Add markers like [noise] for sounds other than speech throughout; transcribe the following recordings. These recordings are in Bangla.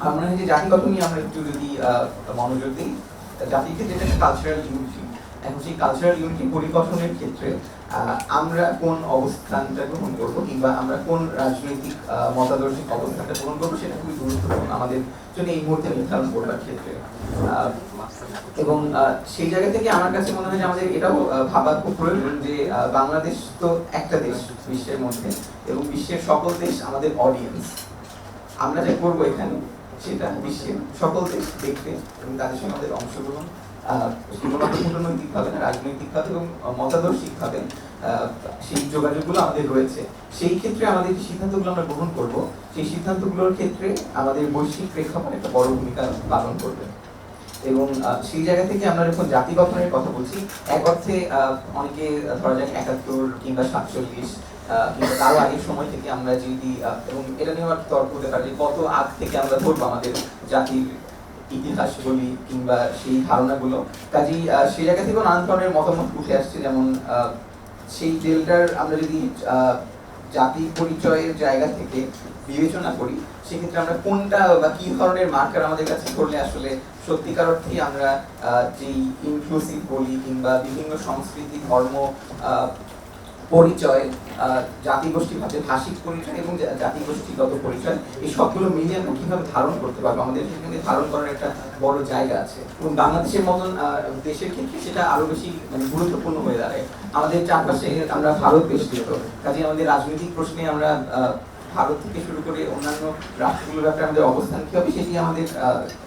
আমার যে জাতিগত নিয়ে আমরা একটু যদি মনোযোগ দিই ক্ষেত্রে এটা কালচারাল ইউনিটি এখন সেই কালচারাল ইউনিটি পরিগঠনের ক্ষেত্রে আমরা কোন অবস্থানটা গ্রহণ করব কিংবা আমরা কোন রাজনৈতিক মতাদর্শিক অবস্থানটা গ্রহণ করব সেটা খুবই গুরুত্বপূর্ণ আমাদের জন্য এই মুহূর্তে নির্ধারণ করবার ক্ষেত্রে। এবং সেই জায়গা থেকে আমার কাছে মনে হয় যে আমাদের এটাও আহ, ভাবা খুব প্রয়োজন যে বাংলাদেশ তো একটা দেশ বিশ্বের মধ্যে এবং বিশ্বের সকল দেশ আমাদের অডিয়েন্স আমরা যা করব এখানে সেটা বিশ্বের সকল দেশ দেখবে এবং তাদের সঙ্গে আমাদের অংশগ্রহণ শুধুমাত্র কূটনৈতিকভাবে না রাজনৈতিকভাবে এবং মতাদর্শিকভাবে সেই যোগাযোগগুলো আমাদের রয়েছে। সেই ক্ষেত্রে আমাদের যে সিদ্ধান্তগুলো আমরা গ্রহণ করব, সেই সিদ্ধান্তগুলোর ক্ষেত্রে আমাদের বৈশ্বিক প্রেক্ষাপট একটা বড় ভূমিকা পালন করবে। এবং সেই জায়গা থেকে আমরা যখন জাতি গঠনের কথা বলছি, এক অর্থে অনেকে ধরা যাক একাত্তর কিংবা সাতচল্লিশ কিংবা তারও আগের সময় থেকে আমরা যদি এবং এটা নিয়ে আমার তর্ক হতে পারে কত আগ থেকে আমরা ধরবো আমাদের জাতির ইতিহাস বলি কিংবা সেই ধারণাগুলো। কাজেই সেই জায়গা থেকেও নানান ধরনের মতামত উঠে আসছে, যেমন সেই জেলটার আমরা যদি জাতি পরিচয়ের জায়গা থেকে বিবেচনা করি, সেক্ষেত্রে আমরা কোনটা বা কি ধরনের মার্কার আমাদের কাছে ধরলে আসলে সত্যিকার অর্থেই আমরা যেই ইনক্লুসিভ বলি কিংবা বিভিন্ন সংস্কৃতি, ধর্ম পরিচয় জাতিগোষ্ঠীভাবে ভাষিক পরিচয় এবং জাতিগোষ্ঠীগত পরিচয়, এই সবগুলো মিলিয়ে আমরা কীভাবে ধারণ করতে পারব? আমাদের সেখানে ধারণ করার একটা বড় জায়গা আছে। এবং বাংলাদেশের মতন দেশের ক্ষেত্রে সেটা আরও বেশি মানে গুরুত্বপূর্ণ হয়ে দাঁড়ায়। আমাদের চারপাশে আমরা ভারত বেষ্টিত কাজে আমাদের রাজনৈতিক প্রশ্নে আমরা ভারত থেকে শুরু করে অন্যান্য রাষ্ট্রগুলোর ব্যাপারে আমাদের অবস্থান কি হবে সেটি আমাদের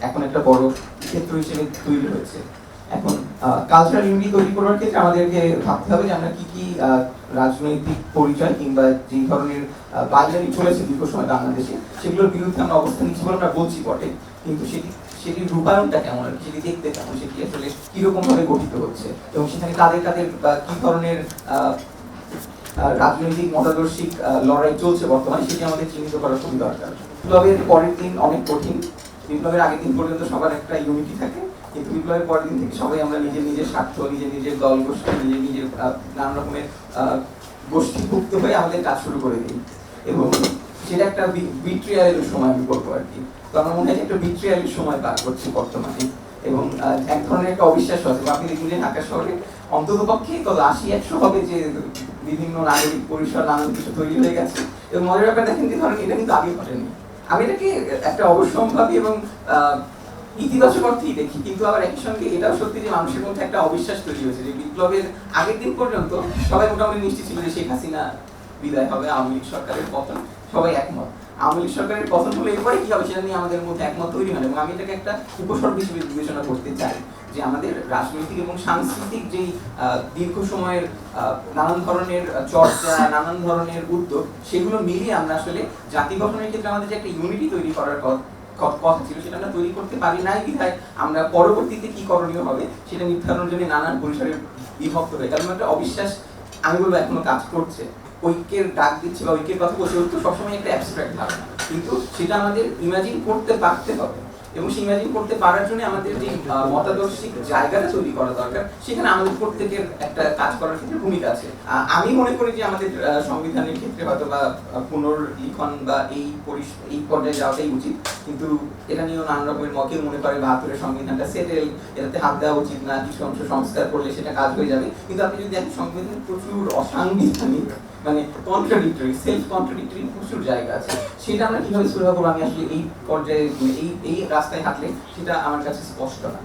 এখন একটা বড় ক্ষেত্র হিসেবে তৈরি হয়েছে। এখন কালচারাল ইউনিটি তৈরি করার ক্ষেত্রে আমাদেরকে ভাবতে হবে যে আমরা কি কি রাজনৈতিক পরিচয় কিংবা যে ধরনের বাজারি চলেছে দীর্ঘ সময় বাংলাদেশে, সেগুলোর বিরুদ্ধে আমরা অবস্থান নিচ্ছি বলে আমরা বলছি বটে। কিন্তু সেটি, সেটির রূপায়ণটা কেমন আর সেটি দেখতে কেমন, সেটি আসলে কীরকম ভাবে গঠিত হচ্ছে এবং সেখানে কাদের বা কি ধরনের রাজনৈতিক, মতাদর্শিক লড়াই চলছে বর্তমানে, সেটি আমাদের চিহ্নিত করা খুবই দরকার। বিপ্লবের পরের দিন অনেক কঠিন। বিপ্লবের আগের দিন পর্যন্ত সবার একটা ইউনিটি থাকে। কিন্তু বিপ্লবের পরের দিন থেকে সবাই আমরা নিজের নিজের স্বার্থ নিজের নিজের দল গোষ্ঠী নিজের নিজের নানান রকমের গোষ্ঠীভুক্ত হয়ে আমাদের কাজ শুরু করে দিই। এবং সেটা একটা বিট্রিয়ালের সময় আমি বলব আর কি। তো আমার মনে হয় একটা বিট্রিয়ালের সময় পার করছি বর্তমানে। এবং এক ধরনের একটা অবিশ্বাস আছে। আপনি দেখুন যে ঢাকা শহরে অন্তত পক্ষে কত আশি একশো হবে যে বিভিন্ন নাগরিক পরিসর নানান কিছু তৈরি হয়ে গেছে। এবং মজার ব্যাপার দেখেন যে ধরেন এটা কিন্তু আগে ঘটেনি। আমি এটাকে একটা অবশ্যম্ভাবী এবং আহ, ইতিবাচক অর্থেই দেখি কিন্তু আবার একই সঙ্গে এটাও সত্যি যে মানুষের মধ্যে একটা অবিশ্বাস তৈরি হয়েছে যে বিপ্লবের আগের দিন পর্যন্ত সবাই মোটামুটি নিশ্চিত ছিল যে শেখ হাসিনা বিদায় হবে আওয়ামী লীগ সরকারের পতন সবাই একমত। আওয়ামী লীগ সরকারের পতন হলে এরপরে কি হবে সেটা নিয়ে আমাদের মধ্যে একমত তৈরি হয় এবং আমি এটাকে একটা উপসর্গ হিসেবে বিবেচনা করতে চাই যে আমাদের রাজনৈতিক এবং সাংস্কৃতিক যেই দীর্ঘ সময়ের নানান ধরনের চর্চা [laughs] নানান ধরনের উদ্যোগ সেগুলো মিলিয়ে আমরা আসলে জাতি গঠনের ক্ষেত্রে আমাদের যে একটা ইউনিটি তৈরি করার কথা কথা ছিল সেটা আমরা তৈরি করতে পারি নাই বিধায় আমরা পরবর্তীতে কি করণীয় হবে সেটা নির্ধারণের জন্য নানান পরিসরে বিভক্ত হয়ে কারণ একটা অবিশ্বাস আমি বলব এখনও কাজ করছে। ঐক্যের ডাক দিচ্ছে বা ঐক্যের কথা বলছে ঐক্য সবসময় একটা অ্যাবস্ট্রাক্ট ধারণা। কিন্তু সেটা আমাদের ইমাজিন করতে পারতে হবে। এবং সেই ইমাজিন করতে পারার জন্য আমাদের যে মতাদর্শিক জায়গাটা তৈরি করা দরকার, সেখানে আমাদের প্রত্যেকের একটা কাজ করার ক্ষেত্রে ভূমিকা আছে। আমি মনে করি যে আমাদের সংবিধানের ক্ষেত্রে হয়তো বা পুনর্লিখন বা এই এই পর্যায়ে যাওয়াটাই উচিত। কিন্তু এটা নিয়েও নানান রকমের মকে মনে করে বাহাত্তরের সংবিধানটা সেটেল এটাতে হাত দেওয়া উচিত না, কিছু অংশ সংস্কার করলে সেটা কাজ হয়ে যাবে। কিন্তু আপনি যদি দেখেন সংবিধান প্রচুর অসাংবিধানিক মানে কন্ট্রাডিক্টরি সেলফ কন্ট্রাডিক্টরি প্রচুর জায়গা আছে। সেটা আমরা কীভাবে সুরাহা করব? আমি আসলে এই পর্যায়ে মানে এই এই রাস্তায় হাঁটলে সেটা আমার কাছে স্পষ্ট না।